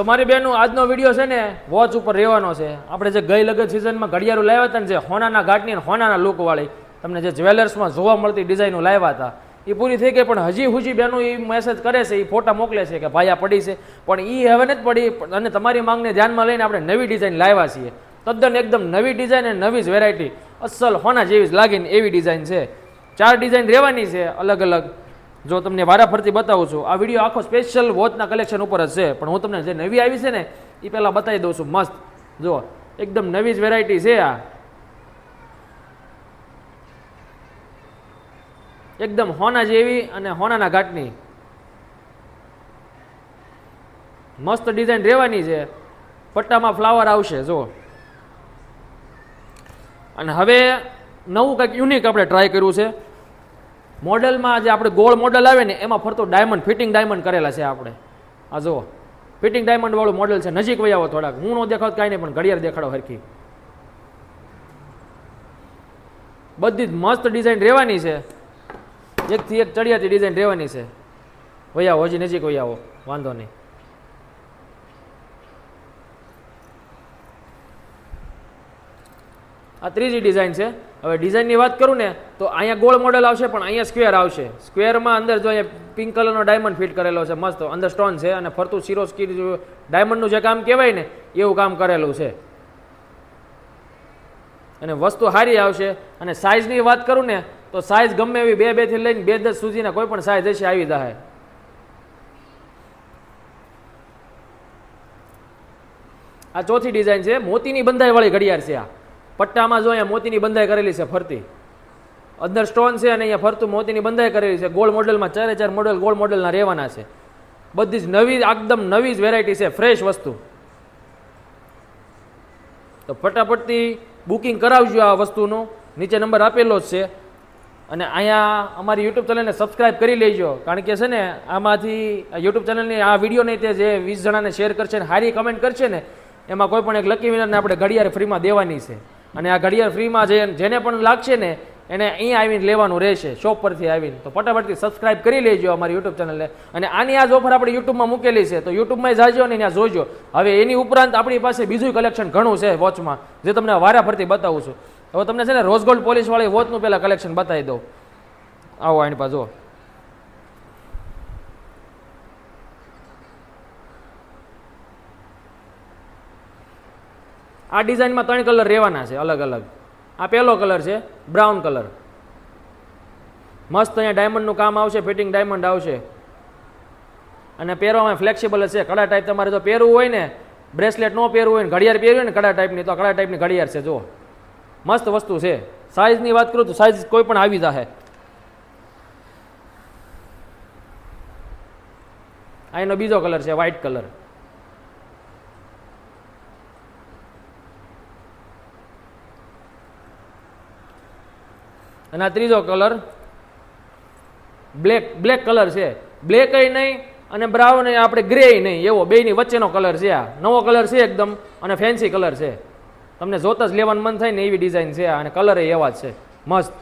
તો મારી બહેનો આજનો વીડિયો છે ને વોચ ઉપર રહેવાનો છે. આપણે જે ગઈ લગન સિઝનમાં ઘડિયાળું લાવ્યા હતા ને જે હોનાના ઘાટની અને હોનાના લુકવાળી, તમને જે જ્વેલર્સમાં જોવા મળતી ડિઝાઇનો લાવ્યા હતા એ પૂરી થઈ ગઈ પણ હજી હુજી બહેનો એ મેસેજ કરે છે એ ફોટા મોકલે છે કે ભાઈ આ પડી છે. પણ એ હવે નથી પડી અને તમારી માંગને ધ્યાનમાં લઈને આપણે નવી ડિઝાઇન લાવ્યા છીએ. તદ્દન એકદમ નવી ડિઝાઇન અને નવી જ વેરાયટી અસલ હોના જેવી જ લાગીને એવી ડિઝાઇન છે. ચાર ડિઝાઇન રહેવાની છે અલગ અલગ જો તમને વારાફરતી બતાવું છું, આ વીડિયો આખો સ્પેશિયલ વોચના કલેક્શન ઉપર જ છે પણ હું તમને જે નવી આવી છે ને, એ પહેલાં બતાવી દઉં છું, મસ્ત. જો એકદમ નવી જ વેરાયટી છે આ. એકદમ હોના જેવી અને હોનાના ઘાટની. મસ્ત ડિઝાઇન રહેવાની છે. પટ્ટામાં ફ્લાવર આવશે જો અને હવે નવું કંઈક યુનિક આપણે ટ્રાય કર્યું છે. મોડેલમાં જે આપણે ગોળ મોડલ આવે ને, એમાં ફરતો ડાયમંડ ફિટિંગ ડાયમંડ કરેલા છે આપણે. આ જુઓ. ફિટિંગ ડાયમંડ વાળું મોડેલ છે. નજીક વહી થોડાક. હું નો દેખાવ કાંઈ નહીં, પણ ઘડિયાળ દેખાડો હરખી. બધી જ મસ્ત ડિઝાઇન રહેવાની છે. એકથી એક ચડિયાતી ડિઝાઇન રહેવાની છે. વહી આવો હજી નજીક વહી આવો. વાંધો નહીં. આ ત્રીજી ડિઝાઇન છે. હવે ડિઝાઇનની વાત કરું ને, તો અહીંયા ગોળ મોડેલ આવશે, પણ અહીંયા સ્ક્વેર આવશે. સ્ક્વેરમાં અંદર જો અહીંયા પિંક કલરનો ડાયમંડ ફિટ કરેલો છે, મસ્ત. અંદર સ્ટોન છે અને ફરતું શીરો સ્કીર ડાયમંડનું જે કામ કહેવાય ને, એવું કામ કરેલું છે. અને વસ્તુ સારી આવશે. અને સાઇઝની વાત કરું ને, તો સાઇઝ ગમે એવી બે બેથી લઈને બે દસ સુધીના કોઈ પણ સાઇઝ હશે, આવી જાય આ ચોથી ડિઝાઇન છે, મોતીની બંધાઈવાળી ઘડિયાળ છે આ. પટ્ટામાં જો અહીંયા મોતીની બંધાઈ કરેલી છે ફરતી. અંદર સ્ટોન છે અને અહીંયા ફરતું મોતીની બંધાઈ કરેલી છે. ગોળ મોડેલમાં ચારે ચાર મોડલ ગોળ મોડલના રહેવાના છે. બધી જ નવી, એકદમ નવી જ વેરાયટી છે. ફ્રેશ વસ્તુ. તો ફટાફટથી બુકિંગ કરાવજો આ વસ્તુનું. નીચે નંબર આપેલો જ છે. અને અહીંયા અમારી યુટ્યુબ ચેનલને સબસ્ક્રાઇબ કરી લેજો. કારણ કે છે ને, આમાંથી યુટ્યુબ ચેનલની આ વિડીયોને તે જે વીસ જણાને શેર કરશે ને સારી કમેન્ટ કરશે ને, એમાં કોઈ પણ એક લકી વિનરને આપણે ઘડિયાળ ફ્રીમાં દેવાની છે. અને આ ઘડિયાળ ફ્રીમાં જે જેને પણ લાગશે ને, એને અહીં આવીને લેવાનું રહેશે શોપ પરથી આવીને. તો ફટાફટથી સબસ્ક્રાઇબ કરી લેજો અમારી યુટ્યુબ ચેનલને અને આની આ જ ઓફર આપણે યુટ્યુબમાં મૂકેલી છે, તો યુટ્યુબમાં જાજો ને ત્યાં જોજો. હવે એની ઉપરાંત આપણી પાસે બીજું કલેક્શન ઘણું છે વોચમાં જે તમને વારાફરતી બતાવું છું. હવે તમને છે ને રોઝ ગોલ્ડ પોલીસવાળી વોચનું પહેલાં કલેક્શન બતાવી દઉં. આવો આની પાસે જો. આ ડિઝાઇનમાં ત્રણ કલર રહેવાના છે, અલગ અલગ. આ પહેલો કલર છે બ્રાઉન કલર મસ્ત અહીંયા ડાયમંડનું કામ આવશે ફિટિંગ ડાયમંડ આવશે. અને પહેરવામાં ફ્લેક્સિબલ છે. કડા ટાઈપ તમારે જો પહેરવું હોય ને બ્રેસલેટ ન પહેરવું હોય ને, ઘડિયાળ પહેરવી હોય ને કડા ટાઈપની તો કડા ટાઈપની ઘડિયાળ છે જો મસ્ત વસ્તુ છે. સાઇઝની વાત કરું તો સાઇઝ કોઈ પણ આવી જશે આ એનો બીજો કલર છે વ્હાઇટ કલર અને આ ત્રીજો કલર બ્લેક બ્લેક કલર છે. બ્લેકય નહીં અને બ્રાઉન આપણે ગ્રે નહીં. એવો બેયની વચ્ચેનો કલર છે આ. નવો કલર છે એકદમ અને ફેન્સી કલર છે. તમને જોતા જ લેવાનું મન થાય ને એવી ડિઝાઇન છે અને કલર એવા જ છે. મસ્ત.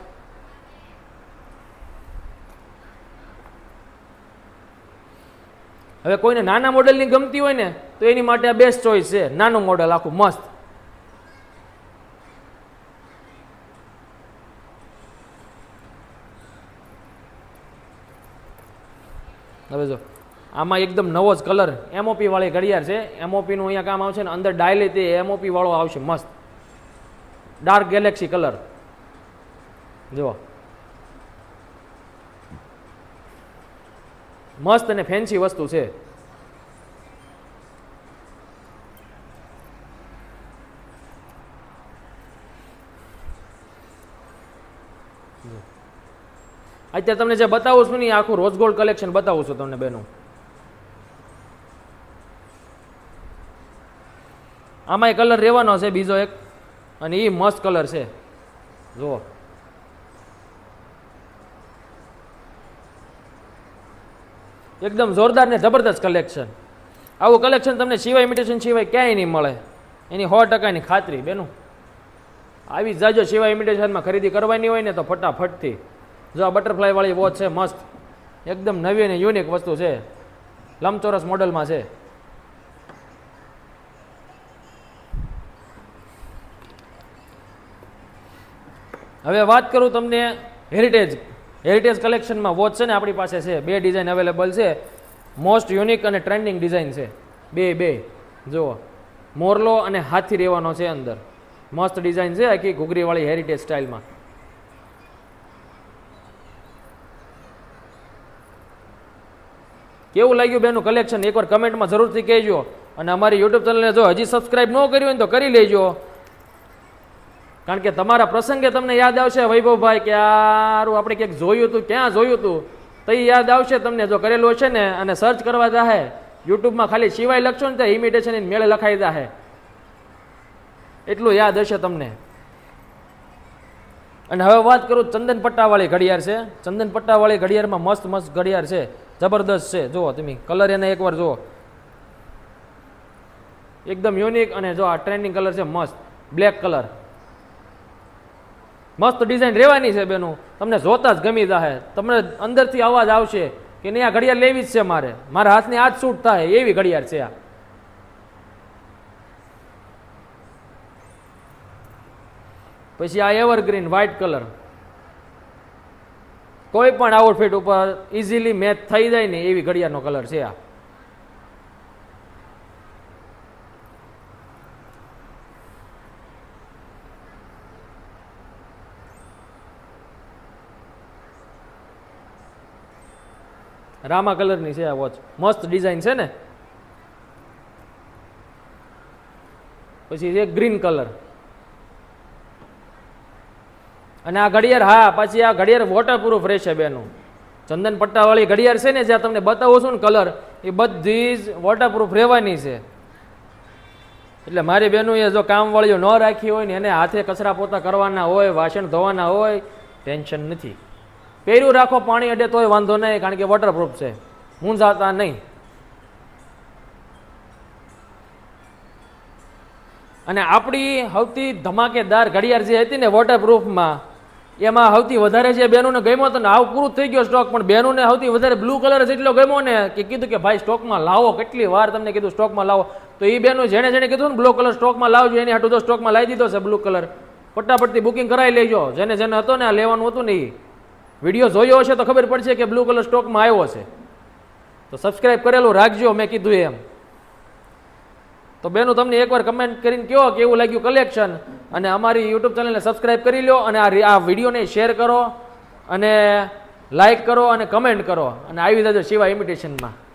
હવે કોઈને નાના મોડેલની ગમતી હોય ને, તો એની માટે આ બેસ્ટ ચોઈસ છે. નાનું મોડેલ આખું મસ્ત. હવે જો, આમાં એકદમ નવો જ કલર એમઓપી વાળી ઘડિયાળ છે. એમઓપીનું અહીંયા કામ આવશે ને અંદર ડાયલે તે એમઓપી વાળો આવશે, મસ્ત. ડાર્ક ગેલેક્સી કલર જુઓ. મસ્ત અને ફેન્સી વસ્તુ છે. અત્યારે તમને જે બતાવું છું ને આખું ગોલ્ડ કલેક્શન બતાવું છું તમને બેનું. આમાં એ કલર રહેવાનો છે બીજો એક, અને એ મસ્ત કલર છે. જુઓ. એકદમ જોરદાર ને જબરદસ્ત કલેક્શન આવું કલેક્શન તમને સિવાય ઇમિટેશન સિવાય ક્યાંય નહીં મળે. એની સો ટકાની ખાતરી, બેનું. આવી જાજો સિવાય ઇમિટેશનમાં ખરીદી કરવાની હોય ને તો ફટાફટથી. જો આ બટરફ્લાયવાળી વોચ છે, મસ્ત. એકદમ નવી અને યુનિક વસ્તુ છે. લંબચોરસ મોડલમાં છે. હવે વાત કરું તમને હેરિટેજ હેરિટેજ કલેક્શનમાં વોચ છે ને આપણી પાસે છે. બે ડિઝાઇન અવેલેબલ છે. મોસ્ટ યુનિક અને ટ્રેન્ડિંગ ડિઝાઇન છે. બે બે. જુઓ. મોરલો અને હાથી રહેવાનો છે અંદર. મસ્ત ડિઝાઇન છે આખી ઘૂઘરીવાળી હેરિટેજ સ્ટાઇલમાં કેવું લાગ્યું બેનું કલેક્શન એકવાર કમેન્ટમાં જરૂરથી કહેજો. અને અમારી યુટ્યુબ ચેનલને જો હજી સબસ્ક્રાઇબ ન કર્યું હોય તો કરી લેજો. કારણ કે તમારા પ્રસંગે તમને યાદ આવશે વૈભવભાઈ કે યારું આપણે ક્યાંક જોયું હતું ક્યાં જોયું હતું તો એ યાદ આવશે તમને જો કરેલું હશે ને અને સર્ચ કરવા જાહે. યુટ્યુબમાં ખાલી સિવાય લખશો ને તો ઇમિટેશન મેળે લખાઈ જાહે. એટલું યાદ હશે તમને. અને હવે વાત કરું ચંદન પટ્ટાવાળી ઘડિયાળ છે. ચંદન પટ્ટાવાળી ઘડિયાળમાં મસ્ત મસ્ત ઘડિયાળ છે. જબરદસ્ત છે. જુઓ તમે, કલર એને એકવાર જુઓ. એકદમ યુનિક અને જો આ ટ્રેન્ડિંગ કલર છે, મસ્ત. Black colour. મસ્ત ડિઝાઇન રહેવાની છે બેનું. તમને જોતા જ ગમી જાહે. તમને અંદરથી અવાજ આવશે કે નહીં, આ ઘડિયાળ લેવી જ છે મારે. મારા હાથની હાથ શૂટ થાય, એવી ઘડિયાળ છે આ. પછી આ એવરગ્રીન વ્હાઇટ કલર. કોઈ પણ આઉટફિટ ઉપર ઇઝીલી મેચ થઈ જાય ને એવી ઘડિયાળનો કલર છે આ. રામા કલરની છે આ વોચ મસ્ત ડિઝાઇન છે ને? પછી છે ગ્રીન કલર અને આ ઘડિયાળ, હા, પછી આ ઘડિયાળ વોટરપ્રૂફ રહેશે બેનું. ચંદન પટ્ટાવાળી ઘડિયાળ છે ને જ્યાં તમને બતાવું છું ને કલર એ બધી જ વોટરપ્રૂફ રહેવાની છે. એટલે મારી બહેનોએ જો કામવાળીઓ ન રાખી હોય ને એને હાથે કચરા પોતા કરવાના હોય, વાસણ ધોવાના હોય, ટેન્શન નથી. પહેર્યું રાખો, પાણી અડે તોય વાંધો નહીં, કારણ કે વોટરપ્રૂફ છે. મૂંઝાતા નહીં. અને આપણી સૌથી ધમાકેદાર ઘડિયાળ જે હતી ને વોટરપ્રૂફમાં એમાં સૌથી વધારે જે બહેનોને ગમ્યો ને, આવું પૂરું થઈ ગયો સ્ટોક પણ બહેનોને સૌથી વધારે બ્લુ કલર જ એટલો ગમ્યો ને કે કીધું કે ભાઈ સ્ટોકમાં લાવો, કેટલી વાર તમને કીધું સ્ટોકમાં લાવો. તો એ બહેનો જેણે જેણે કીધું ને બ્લુ કલર સ્ટોકમાં લાવજો, એની હાટું તો સ્ટોકમાં લાવી દીધો છે બ્લુ કલર ફટાફટથી બુકિંગ કરાવી લેજો. જેને જેને હતો ને, આ લેવાનું હતું ને એ વીડિયો જોયો હશે તો ખબર પડશે કે બ્લુ કલર સ્ટોકમાં આવ્યો છે. તો સબસ્ક્રાઇબ કરેલું રાખજો, મેં કીધું એમ. તો બેનું તમને એકવાર કમેન્ટ કરીને કહો કે એવું લાગ્યું કલેક્શન અને અમારી યુટ્યુબ ચેનલને સબસ્ક્રાઇબ કરી લો અને આ આ વિડીયોને શેર કરો અને લાઈક કરો અને કમેન્ટ કરો. અને આવી જજો શિવા ઇમિટેશનમાં